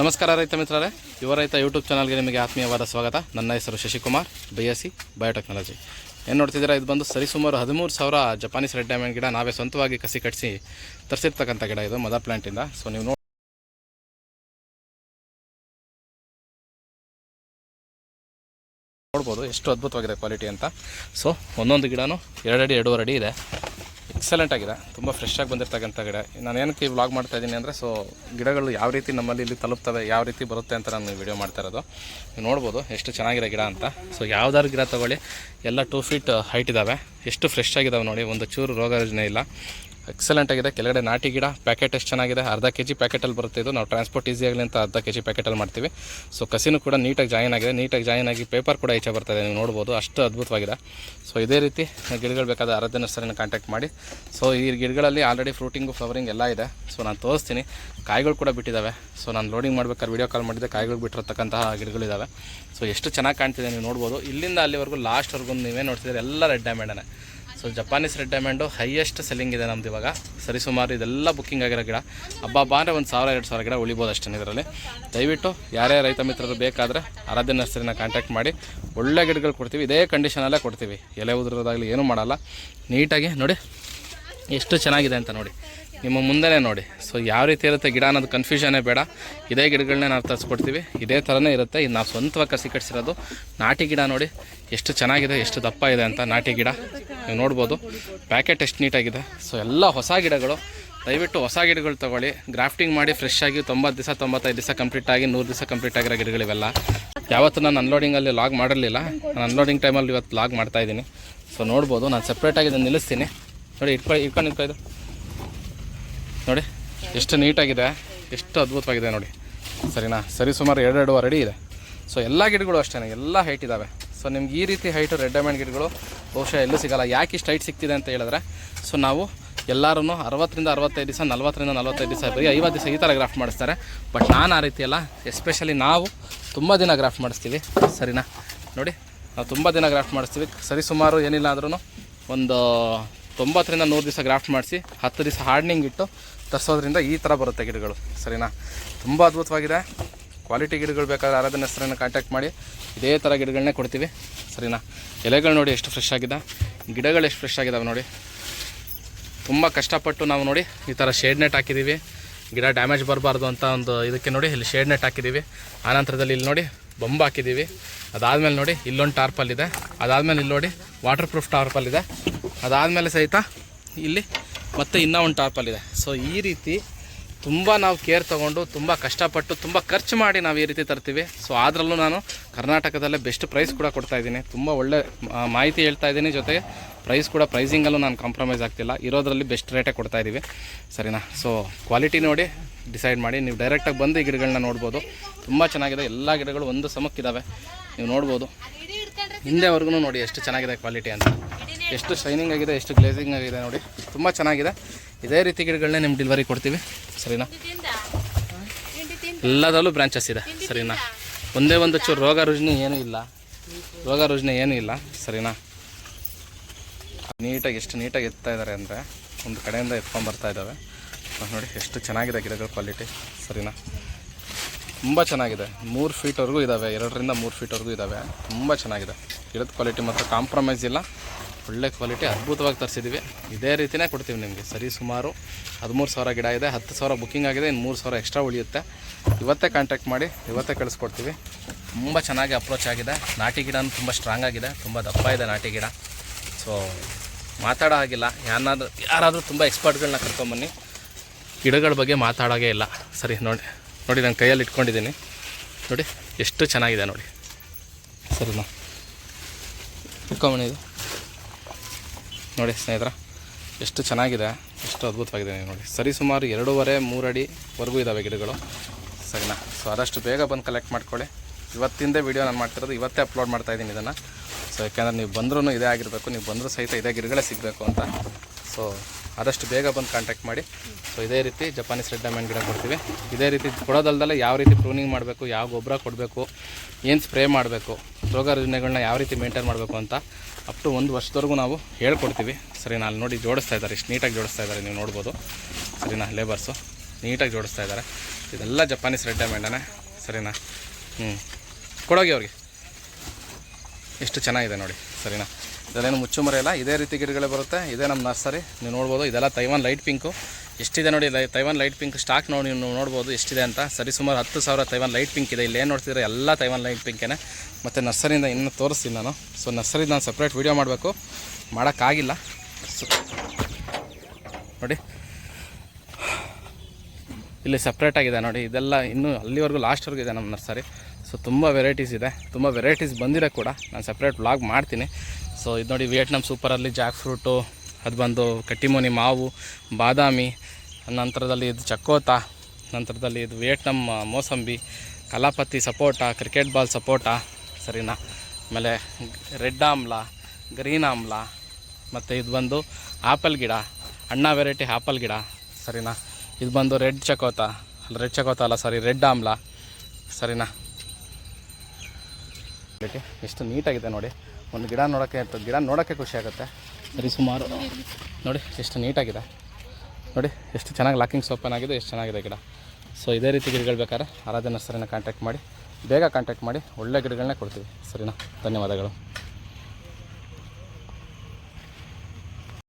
ನಮಸ್ಕಾರ ರೈತ ಮಿತ್ರರೇ. ಯುವ ರೈತ ಯೂಟ್ಯೂಬ್ ಚಾನಲ್ಗೆ ನಿಮಗೆ ಆತ್ಮೀಯವಾದ ಸ್ವಾಗತ. ನನ್ನ ಹೆಸರು Shashikumar B S C biotechnology ಏನು ನೋಡ್ತಿದ್ದೀರಾ, ಇದು ಬಂದು ಸರಿಸುಮಾರು ಹದಿಮೂರು ಸಾವಿರ ಜಪಾನೀಸ್ ರೆಡ್ ಡೈಮಂಡ್ ಗಿಡ ನಾವೇ ಸ್ವಂತವಾಗಿ ಕಸಿ ಕಟ್ಟಿಸಿ ತರಿಸಿರ್ತಕ್ಕಂಥ ಗಿಡ ಇದು ಮದರ್ ಪ್ಲ್ಯಾಂಟಿಂದ ಸೊ ನೀವು ನೋಡಿ ನೋಡ್ಬೋದು, ಎಷ್ಟು ಅದ್ಭುತವಾಗಿದೆ ಕ್ವಾಲಿಟಿ ಅಂತ. ಸೊ ಒಂದೊಂದು ಗಿಡನೂ ಎರಡಡಿ, ಎರಡೂವರೆ ಅಡಿ ಇದೆ. ಎಕ್ಸಲೆಂಟ್ ಆಗಿದೆ. ತುಂಬ ಫ್ರೆಶ್ ಆಗಿ ಬಂದಿರ್ತಕ್ಕಂಥ ಗಿಡ. ನಾನು ಏನಕ್ಕೆ ವ್ಲಾಗ್ ಮಾಡ್ತಾ ಇದ್ದೀನಿ ಅಂದರೆ ಸೊ ಗಿಡಗಳು ಯಾವ ರೀತಿ ನಮ್ಮಲ್ಲಿ ಇಲ್ಲಿ ತಲುಪ್ತವೆ, ಯಾವ ರೀತಿ ಬರುತ್ತೆ ಅಂತ ನಾನು ವಿಡಿಯೋ ಮಾಡ್ತಾ ಇರೋದು. ನೀವು ನೋಡ್ಬೋದು ಎಷ್ಟು ಚೆನ್ನಾಗಿದೆ ಗಿಡ ಅಂತ. ಸೊ ಯಾವ್ದಾದ್ರು ಗಿಡ ತೊಗೊಳ್ಳಿ. ಎಲ್ಲ ಟೂ ಫೀಟ್ ಹೈಟ್ ಇದ್ದಾವೆ ಎಷ್ಟು ಫ್ರೆಶ್ ಆಗಿದ್ದಾವೆ ನೋಡಿ. ಒಂದು ಚೂರು ರೋಗ ಯೋಜನೆ ಇಲ್ಲ. ಎಕ್ಸಲೆಂಟ್ ಆಗಿದೆ. ಕೆಳಗಡೆ ನಾಟಿ ಗಿಡ ಪ್ಯಾಕೆಟ್ ಎಷ್ಟು ಚೆನ್ನಾಗಿದೆ? ಅರ್ಧ ಕೆ ಜಿ ಪ್ಯಾಕೆಟಲ್ಲಿ ಬರುತ್ತೆ ಇದು. ನಾವು ಟ್ರಾನ್ಸ್ಪೋರ್ಟ್ ಈಸಿ ಆಗಲಿ ಅಂತ ಅರ್ಧ ಕೆ ಜಿ ಪ್ಯಾಕೆಟಲ್ಲಿ ಮಾಡ್ತೀವಿ. ಸೊ ಕಸಿನೂ ಕೂಡ ನೀಟಾಗಿ ಜಾಯಿನ್ ಆಗಿದೆ. ನೀಟಾಗಿ ಜಾಯಿನ್ ಆಗಿ ಪೇಪರ್ ಕೂಡ ಈಚೆ ಇದೆ. ನೀವು ನೋಡ್ಬೋದು, ಅಷ್ಟು ಅದ್ಭುತವಾಗಿದೆ. ಸೊ ಇದೇ ರೀತಿ ಗಿಡಗಳು ಬೇಕಾದ ಆರಾಧ್ಯ ನರ್ಸರಿನ ಕಾಂಟ್ಯಾಕ್ಟ್ ಮಾಡಿ. ಸೊ ಈ ಗಿಡಗಳಲ್ಲಿ ಆಲ್ರೆಡಿ ಫ್ರೂಟಿಂಗು ಫ್ಲವರಿಂಗ್ ಎಲ್ಲ ಇದೆ. ಸೊ ನಾನು ತೋರಿಸ್ತೀನಿ. ಕಾಯಿಗಳು ಕೂಡ ಬಿಟ್ಟಿದ್ದಾವೆ. ಸೊ ನಾನು ಲೋಡಿಂಗ್ ಮಾಡ್ಬೇಕಾದ್ರೆ ವೀಡಿಯೋ ಕಾಲ್ ಮಾಡಿದ್ದೆ ಕಾಯಿಗಳು ಬಿಟ್ಟಿರತಕ್ಕಂತಹ ಗಿಡಗಳಿದ್ದಾವೆ ಸೊ ಎಷ್ಟು ಚೆನ್ನಾಗಿ ಕಾಣ್ತಿದೆ ನೀವು ನೋಡ್ಬೋದು. ಇಲ್ಲಿಂದ ಅಲ್ಲಿವರೆಗೂ ಲಾಸ್ಟ್ವರೆಗೂ ನೀವೇ ನೋಡ್ತಿದ್ದೀರಿ. ಎಲ್ಲ red ಡೈಮಂಡನೇ so Japanese red diamond highest selling ಇದೆ ನಮ್ದು ಇವಾಗ. ಸರಿಸುಮಾರು ಇದೆಲ್ಲ ಬುಕ್ಕಿಂಗ್ ಆಗಿರೋ ಗಿಡ. ಹಬ್ಬ ಅಂದರೆ ಒಂದು ಸಾವಿರ, ಎರಡು ಸಾವಿರ ಗಿಡ ಉಳಿಬೋದು ಅಷ್ಟೇ ಇದರಲ್ಲಿ. ದಯವಿಟ್ಟು ಯಾರೇ ರೈತ ಮಿತ್ರರು ಬೇಕಾದರೆ ಆರಾಧ್ಯ ನರ್ಸರಿನ ಕಾಂಟ್ಯಾಕ್ಟ್ ಮಾಡಿ. ಒಳ್ಳೆ ಗಿಡಗಳು ಕೊಡ್ತೀವಿ. ಇದೇ ಕಂಡೀಷನಲ್ಲೇ ಕೊಡ್ತೀವಿ. ಎಲೆ ಉದುರೋದಾಗಲಿ ಏನೂ ಮಾಡಲ್ಲ. ನೀಟಾಗಿ ನೋಡಿ, ಎಷ್ಟು ಚೆನ್ನಾಗಿದೆ ಅಂತ ನೋಡಿ. ನಿಮ್ಮ ಮುಂದೆನೇ ನೋಡಿ. ಸೊ ಯಾವ ರೀತಿ ಇರುತ್ತೆ ಗಿಡ ಅನ್ನೋದು ಕನ್ಫ್ಯೂಷನೇ ಬೇಡ. ಇದೇ ಗಿಡಗಳನ್ನೇ ನಾವು ತರಿಸ್ಕೊಡ್ತೀವಿ. ಇದೇ ಥರನೇ ಇರುತ್ತೆ. ಇದು ನಾವು ಸ್ವಂತವಾಗಿ ಕಸಿ ಕಟ್ಸಿರೋದು. ನಾಟಿ ಗಿಡ ನೋಡಿ. ಎಷ್ಟು ಚೆನ್ನಾಗಿದೆ, ಎಷ್ಟು ದಪ್ಪ ಇದೆ ಅಂತ ನಾಟಿ ಗಿಡ. ನೀವು ನೋಡ್ಬೋದು. ಪ್ಯಾಕೆಟ್ ಎಷ್ಟು ನೀಟಾಗಿದೆ. ಸೊ ಎಲ್ಲ ಹೊಸ ಗಿಡಗಳು. ದಯವಿಟ್ಟು ಹೊಸ ಗಿಡಗಳು ತೊಗೊಳ್ಳಿ. ಗ್ರಾಫ್ಟಿಂಗ್ ಮಾಡಿ ಫ್ರೆಶ್ ಆಗಿ ತೊಂಬತ್ತು ದಿವಸ, ತೊಂಬತ್ತೈದು ದಿವಸ ಕಂಪ್ಲೀಟ್ ಆಗಿ ನೂರು ದಿವಸ ಕಂಪ್ಲೀಟ್ ಆಗಿರೋ ಗಿಡಗಳಿವೆಲ್ಲ. ಯಾವತ್ತು ನಾನು ಅನ್ಲೋಡಿಂಗಲ್ಲಿ ಲಾಗ್ ಮಾಡಿರಲಿಲ್ಲ. ನಾನು ಅನ್ಲೋಡಿಂಗ್ ಟೈಮಲ್ಲಿ ಇವತ್ತು ಲಾಗ್ ಮಾಡ್ತಾಯಿದ್ದೀನಿ ಸೊ ನೋಡ್ಬೋದು. ನಾನು ಸಪ್ರೇಟಾಗಿ ಇದನ್ನು ನಿಲ್ಲಿಸ್ತೀನಿ. ನೋಡಿ, ಇಟ್ಕೊ ಇಟ್ಕೊಂಡು ನಿಂತ್ಕೊಳ್ಳಿ ನೋಡಿ, ಎಷ್ಟು ನೀಟಾಗಿದೆ, ಎಷ್ಟು ಅದ್ಭುತವಾಗಿದೆ ನೋಡಿ. ಸರಿನಾ? ಸರಿ, ಸುಮಾರು ಎರಡೆರಡು ರೆಡಿ ಇದೆ. ಸೊ ಎಲ್ಲ ಗಿಡಗಳು ಅಷ್ಟೇ ಎಲ್ಲ ಹೈಟ್ ಇದ್ದಾವೆ ಸೊ ನಿಮ್ಗೆ ಈ ರೀತಿ ಹೈಟು ರೆಡ್ ಡೈಮಂಡ್ ಗಿಡಗಳು ಬಹುಶಃ ಎಲ್ಲೂ ಸಿಗಲ್ಲ. ಯಾಕೆ ಇಷ್ಟು ಹೈಟ್ ಸಿಗ್ತಿದೆ ಅಂತ ಹೇಳಿದ್ರೆ ಸೊ ನಾವು ಎಲ್ಲರೂ ಅರವತ್ತರಿಂದ ಅರವತ್ತೈದು ದಿವಸ, ನಲ್ವತ್ತರಿಂದ ನಲ್ವತ್ತೈದು ದಿವಸ, ಬರೀ ಐವತ್ತು ದಿವಸ ಈ ಥರ ಗ್ರಾಫ್ಟ್ ಮಾಡಿಸ್ತಾರೆ. ಬಟ್ ನಾನು ಆ ರೀತಿ ಅಲ್ಲ ಎಸ್ಪೆಷಲಿ ನಾವು ತುಂಬ ದಿನ ಗ್ರಾಫ್ಟ್ ಮಾಡಿಸ್ತೀವಿ. ಸರಿನಾ? ನೋಡಿ, ನಾವು ತುಂಬ ದಿನ ಗ್ರಾಫ್ಟ್ ಮಾಡಿಸ್ತೀವಿ. ಸರಿ, ಸುಮಾರು ಏನಿಲ್ಲ ಆದ್ರೂ ಒಂದು ತೊಂಬತ್ತರಿಂದ ನೂರು ದಿವಸ ಗ್ರಾಫ್ಟ್ ಮಾಡಿಸಿ, ಹತ್ತು ದಿವಸ ಹಾರ್ಡ್ನಿಂಗ್ ಇಟ್ಟು ತರಿಸೋದ್ರಿಂದ ಈ ಥರ ಬರುತ್ತೆ ಗಿಡಗಳು. ಸರಿನಾ? ತುಂಬ ಅದ್ಭುತವಾಗಿದೆ. ಕ್ವಾಲಿಟಿ ಗಿಡಗಳು ಬೇಕಾದ್ರೆ ಆರಾಧನೆ ಹೆಸರನ್ನು ಕಾಂಟ್ಯಾಕ್ಟ್ ಮಾಡಿ. ಇದೇ ಥರ ಗಿಡಗಳನ್ನೇ ಕೊಡ್ತೀವಿ. ಸರಿನಾ? ಎಲೆಗಳು ನೋಡಿ ಎಷ್ಟು ಫ್ರೆಶ್ ಆಗಿದೆ. ಗಿಡಗಳು ಎಷ್ಟು ಫ್ರೆಶ್ ಆಗಿದ್ದಾವೆ ನೋಡಿ. ತುಂಬ ಕಷ್ಟಪಟ್ಟು ನಾವು ನೋಡಿ ಈ ಥರ ಶೇಡ್ ನೆಟ್ ಹಾಕಿದ್ದೀವಿ ಗಿಡ ಡ್ಯಾಮೇಜ್ ಬರಬಾರ್ದು ಅಂತ ಒಂದು ಇದಕ್ಕೆ ನೋಡಿ ಇಲ್ಲಿ ಶೇಡ್ ನೆಟ್ ಹಾಕಿದ್ದೀವಿ ಆನಂತರದಲ್ಲಿ ಇಲ್ಲಿ ನೋಡಿ ಬೊಂಬ್ ಹಾಕಿದ್ದೀವಿ ಅದಾದಮೇಲೆ ನೋಡಿ ಇಲ್ಲೊಂದು ಟಾರ್ಪಲ್ ಇದೆ ಅದಾದಮೇಲೆ ಇಲ್ಲಿ ನೋಡಿ ವಾಟರ್ ಪ್ರೂಫ್ ಟಾರ್ಪಲ್ ಇದೆ ಅದಾದಮೇಲೆ ಸಹಿತ ಇಲ್ಲಿ ಮತ್ತೆ ಇನ್ನೂ ಒಂದು ಟಾರ್ಪಲ್ ಇದೆ. ಸೊ ಈ ರೀತಿ ತುಂಬ ನಾವು ಕೇರ್ ತೊಗೊಂಡು ತುಂಬ ಕಷ್ಟಪಟ್ಟು ತುಂಬ ಖರ್ಚು ಮಾಡಿ ನಾವು ಈ ರೀತಿ ತರ್ತೀವಿ. ಸೊ ಅದರಲ್ಲೂ ನಾನು ಕರ್ನಾಟಕದಲ್ಲೇ ಬೆಸ್ಟ್ ಪ್ರೈಸ್ ಕೂಡ ಕೊಡ್ತಾ ಇದ್ದೀನಿ. ತುಂಬ ಒಳ್ಳೆ ಮಾಹಿತಿ ಹೇಳ್ತಾ ಇದ್ದೀನಿ. ಜೊತೆಗೆ ಪ್ರೈಸ್ ಕೂಡ ಪ್ರೈಸಿಂಗಲ್ಲೂ ನಾನು ಕಾಂಪ್ರಮೈಸ್ ಆಗ್ತಿಲ್ಲ. ಇರೋದ್ರಲ್ಲಿ ಬೆಸ್ಟ್ ರೇಟೇ ಕೊಡ್ತಾ ಇದ್ದೀವಿ. ಸರಿನಾ? ಸೊ ಕ್ವಾಲಿಟಿ ನೋಡಿ ಡಿಸೈಡ್ ಮಾಡಿ. ನೀವು ಡೈರೆಕ್ಟಾಗಿ ಬಂದು ಈ ಗಿಡಗಳನ್ನ ನೋಡ್ಬೋದು. ತುಂಬ ಚೆನ್ನಾಗಿದೆ. ಎಲ್ಲ ಗಿಡಗಳು ಒಂದು ಸಮಕ್ಕಿದ್ದಾವೆ ನೀವು ನೋಡ್ಬೋದು. ಹಿಂದೆವರೆಗೂ ನೋಡಿ ಎಷ್ಟು ಚೆನ್ನಾಗಿದೆ ಕ್ವಾಲಿಟಿ ಅಂತ. ಎಷ್ಟು ಶೈನಿಂಗ್ ಆಗಿದೆ, ಎಷ್ಟು ಗ್ಲೇಸಿಂಗ್ ಆಗಿದೆ ನೋಡಿ. ತುಂಬ ಚೆನ್ನಾಗಿದೆ. ಇದೇ ರೀತಿ ಗಿಡಗಳನ್ನೇ ನಿಮ್ಮ ಡೆಲಿವರಿ ಕೊಡ್ತೀವಿ. ಸರಿನಾ? ಎಲ್ಲದರಲ್ಲೂ ಬ್ರಾಂಚಸ್ ಇದೆ. ಸರಿನಾ? ಒಂದೇ ಒಂದು ಚೂರು ರೋಗ ರುಜಿನಿ ಏನೂ ಇಲ್ಲ. ರೋಗ ರುಜಿನಿ ಏನೂ ಇಲ್ಲ. ಸರಿನಾ? ನೀಟಾಗಿ ಎಷ್ಟು ನೀಟಾಗಿ ಎತ್ತಾ ಇದ್ದಾರೆ ಅಂದರೆ ಒಂದು ಕಡೆಯಿಂದ ಎತ್ಕೊಂಡು ಬರ್ತಾ ಇದ್ದಾವೆ. ನೋಡಿ, ಎಷ್ಟು ಚೆನ್ನಾಗಿದೆ ಗಿಡಗಳ ಕ್ವಾಲಿಟಿ ಸರಿನಾ? ತುಂಬ ಚೆನ್ನಾಗಿದೆ. ಮೂರು ಫೀಟ್ವರೆಗೂ ಇದ್ದಾವೆ ಎರಡರಿಂದ ಮೂರು ಫೀಟ್ವರೆಗೂ ಇದ್ದಾವೆ ತುಂಬ ಚೆನ್ನಾಗಿದೆ. ಗಿಡದ ಕ್ವಾಲಿಟಿ ಮಾತ್ರ ಕಾಂಪ್ರಮೈಸ್ ಇಲ್ಲ. ಒಳ್ಳೆ ಕ್ವಾಲಿಟಿ ಅದ್ಭುತವಾಗಿ ತರಿಸಿದ್ದೀವಿ ಇದೇ ರೀತಿನೇ ಕೊಡ್ತೀವಿ ನಿಮಗೆ. ಸರಿ ಸುಮಾರು ಹದಿಮೂರು ಸಾವಿರ ಗಿಡ ಇದೆ, ಹತ್ತು ಸಾವಿರ ಬುಕ್ಕಿಂಗ್ ಆಗಿದೆ, ಇನ್ನು ಮೂರು ಸಾವಿರ ಎಕ್ಸ್ಟ್ರಾ ಉಳಿಯುತ್ತೆ. ಇವತ್ತೇ ಕಾಂಟ್ಯಾಕ್ಟ್ ಮಾಡಿ, ಇವತ್ತೇ ಕಳಿಸ್ಕೊಡ್ತೀವಿ. ತುಂಬ ಚೆನ್ನಾಗಿ ಅಪ್ರೋಚ್ ಆಗಿದೆ. ನಾಟಿ ಗಿಡನೂ ತುಂಬ ಸ್ಟ್ರಾಂಗ್ ಆಗಿದೆ. ತುಂಬ ದಪ್ಪ ಇದೆ ನಾಟಿ ಗಿಡ. ಸೊ ಮಾತಾಡೋ ಹಾಗಿಲ್ಲ. ಯಾರಾದ್ರೂ ಯಾರಾದರೂ ತುಂಬ ಎಕ್ಸ್ಪರ್ಟ್ಗಳನ್ನ ಕರ್ಕೊಂಬನ್ನಿ. ಗಿಡಗಳ ಬಗ್ಗೆ ಮಾತಾಡೋಗೇ ಇಲ್ಲ. ಸರಿ, ನೋಡಿ. ನೋಡಿ ನಾನು ಕೈಯಲ್ಲಿ ಇಟ್ಕೊಂಡಿದ್ದೀನಿ. ನೋಡಿ, ಎಷ್ಟು ಚೆನ್ನಾಗಿದೆ ನೋಡಿ. ಸರಿನಾ? ಇಟ್ಕೊಂಬಣ ಇದು. ನೋಡಿ ಸ್ನೇಹಿತರ, ಎಷ್ಟು ಚೆನ್ನಾಗಿದೆ, ಎಷ್ಟು ಅದ್ಭುತವಾಗಿದೆ ನೋಡಿ. ಸರಿ, ಸುಮಾರು ಎರಡೂವರೆ ಮೂರು ಅಡಿವರೆಗೂ ಇದ್ದಾವೆ ಗಿಡಗಳು. ಸರಿನಾ? ಸೊ ಆದಷ್ಟು ಬೇಗ ಬಂದು ಕಲೆಕ್ಟ್ ಮಾಡ್ಕೊಳ್ಳಿ. ಇವತ್ತಿಂದೇ ವಿಡಿಯೋ ನಾನು ಮಾಡ್ತಿರೋದು, ಇವತ್ತೇ ಅಪ್ಲೋಡ್ ಮಾಡ್ತಾ ಇದ್ದೀನಿ ಇದನ್ನು. ಸೊ ಯಾಕೆಂದರೆ ನೀವು ಬಂದ್ರೂ ಇದೇ ಆಗಿರಬೇಕು, ನೀವು ಬಂದರೂ ಸಹಿತ ಇದೇ ಗಿಡಗಳೇ ಸಿಗಬೇಕು ಅಂತ. ಸೊ ಆದಷ್ಟು ಬೇಗ ಬಂದು ಕಾಂಟ್ಯಾಕ್ಟ್ ಮಾಡಿ. ಸೊ ಇದೇ ರೀತಿ ಜಪಾನೀಸ್ ರೆಡ್ ಡೈಮಂಡ್ ಗಿಡ ಕೊಡ್ತೀವಿ. ಇದೇ ರೀತಿ ಕೊಡೋದಲ್ದಲ್ಲೇ ಯಾವ ರೀತಿ ಪ್ರೂನಿಂಗ್ ಮಾಡಬೇಕು, ಯಾವ ಗೊಬ್ಬರ ಕೊಡಬೇಕು, ಏನು ಸ್ಪ್ರೇ ಮಾಡಬೇಕು ರೋಗ ರುಜಿನಗಳನ್ನ ಯಾವ ರೀತಿ ಮೇಂಟೈನ್ ಮಾಡಬೇಕು ಅಂತ ಅಪ್ ಟು ಒಂದು ವರ್ಷದವರೆಗೂ ನಾವು ಹೇಳ್ಕೊಡ್ತೀವಿ. ಸರಿನಾ ಅಲ್ಲಿ ನೋಡಿ ಜೋಡಿಸ್ತಾ ಇದ್ದಾರೆ. ಇಷ್ಟು ನೀಟಾಗಿ ಜೋಡಿಸ್ತಾ ಇದ್ದಾರೆ. ನೀವು ನೋಡ್ಬೋದು. ಸರಿನಾ ಲೇಬರ್ಸು ನೀಟಾಗಿ ಜೋಡಿಸ್ತಾ ಇದ್ದಾರೆ. ಇದೆಲ್ಲ ಜಪಾನೀಸ್ ರೆಡ್ ಡೈಮಂಡನೇ ಸರಿನಾ? ಹ್ಞೂ ಕೊಡೋಗಿ ಅವ್ರಿಗೆ. ಎಷ್ಟು ಚೆನ್ನಾಗಿದೆ ನೋಡಿ. ಸರಿನಾ? ಇದಲ್ಲೇನು ಮುಚ್ಚು ಇಲ್ಲ. ಇದೇ ರೀತಿ ಗಿಡಗಳೇ ಬರುತ್ತೆ. ಇದೇ ನಮ್ಮ ನರ್ಸರಿ. ನೀವು ನೋಡ್ಬೋದು, ಇದೆಲ್ಲ ತೈವಾನ್ ಲೈಟ್ ಪಿಂಕು ಎಷ್ಟಿದೆ ನೋಡಿ ಲೈ ತೈವಾನ್ ಲೈಟ್ ಪಿಂಕ್ ಸ್ಟಾಕ್ ನೋಡಿ ನೀವು ನೋಡ್ಬೋದು ಎಷ್ಟಿದೆ ಅಂತ. ಸರಿ, ಸುಮಾರು ಹತ್ತು ಸಾವಿರ ತೈವಾನ್ ಲೈಟ್ ಪಿಂಕ್ ಇದೆ. ಏನು ನೋಡ್ತಿದ್ರೆ ಎಲ್ಲ ತೈವಾನ್ ಲೈಟ್ ಪಿಂಕೇನೆ ಮತ್ತು ನರ್ಸರಿಯಿಂದ ಇನ್ನೂ ತೋರಿಸ್ತೀನಿ ನಾನು. ಸೊ ನರ್ಸರಿ ನಾನು ಸಪ್ರೇಟ್ ವೀಡಿಯೋ ಮಾಡಬೇಕು. ಮಾಡೋಕ್ಕಾಗಿಲ್ಲ. ಸೊ ನೋಡಿ. ಇಲ್ಲಿ ಸಪ್ರೇಟಾಗಿದೆ ನೋಡಿ. ಇದೆಲ್ಲ ಇನ್ನೂ ಅಲ್ಲಿವರೆಗೂ ಲಾಸ್ಟ್ವರೆಗೂ ಇದೆ ನಮ್ಮ ನರ್ಸರಿ. ಸೊ ತುಂಬ ವೆರೈಟೀಸ್ ಇದೆ. ತುಂಬ ವೆರೈಟೀಸ್ ಬಂದಿರೋ ಕೂಡ. ನಾನು ಸಪ್ರೇಟ್ ವ್ಲಾಗ್ ಮಾಡ್ತೀನಿ. ಸೊ ಇದು ನೋಡಿ ವಿಯೆಟ್ನಾಮ್ ಸೂಪರಲ್ಲಿ ಜಾಕ್ ಫ್ರೂಟು ಅದು ಬಂದು ಕಟ್ಟಿಮೋನಿ ಮಾವು, ಬಾದಾಮಿ, ನಂತರದಲ್ಲಿ ಇದು ಚಕ್ಕೋತ, ನಂತರದಲ್ಲಿ ಇದು ವಿಯೆಟ್ನಾಮ್ ಮೋಸಂಬಿ, ಕಲಾಪತಿ ಸಪೋಟ, ಕ್ರಿಕೆಟ್ ಬಾಲ್ ಸಪೋಟ, ಸರಿನಾ? ಆಮೇಲೆ ರೆಡ್ ಆಮ್ಲ, ಗ್ರೀನ್ ಆಮ್ಲ, ಮತ್ತು ಇದು ಬಂದು ಆ್ಯಪಲ್ ಗಿಡ, ಅಣ್ಣ ವೆರೈಟಿ ಆ್ಯಪಲ್ ಗಿಡ, ಸರಿನಾ? ಇದು ಬಂದು ರೆಡ್ ಚಕೋತ ರೆಡ್ ಚಕೋತ ಅಲ್ಲ ಸಾರಿ ರೆಡ್ ಆಮ್ಲ, ಸರಿನಾ? ಎಷ್ಟು ನೀಟಾಗಿದೆ ನೋಡಿ. ಒಂದು ಗಿಡ ನೋಡೋಕ್ಕೆ ಗಿಡ ನೋಡೋಕ್ಕೆ ಖುಷಿ ಆಗುತ್ತೆ. ಸರಿ, ಸುಮಾರು. ನೋಡಿ, ಎಷ್ಟು ನೀಟಾಗಿದೆ. ನೋಡಿ, ಎಷ್ಟು ಚೆನ್ನಾಗಿ ಲಾಕಿಂಗ್ಸ್ ಓಪನ್ ಆಗಿದೆ ಎಷ್ಟು ಚೆನ್ನಾಗಿದೆ ಗಿಡ. ಸೊ ಇದೇ ರೀತಿ ಗಿಡಗಳು ಬೇಕಾದ್ರೆ ಆರಾಧನಾ ನರ್ಸರಿನ ಕಾಂಟ್ಯಾಕ್ಟ್ ಮಾಡಿ, ಬೇಗ ಕಾಂಟ್ಯಾಕ್ಟ್ ಮಾಡಿ ಒಳ್ಳೆ ಗಿಡಗಳನ್ನೇ ಕೊಡ್ತೀವಿ. ಸರಿನಾ? ಧನ್ಯವಾದಗಳು.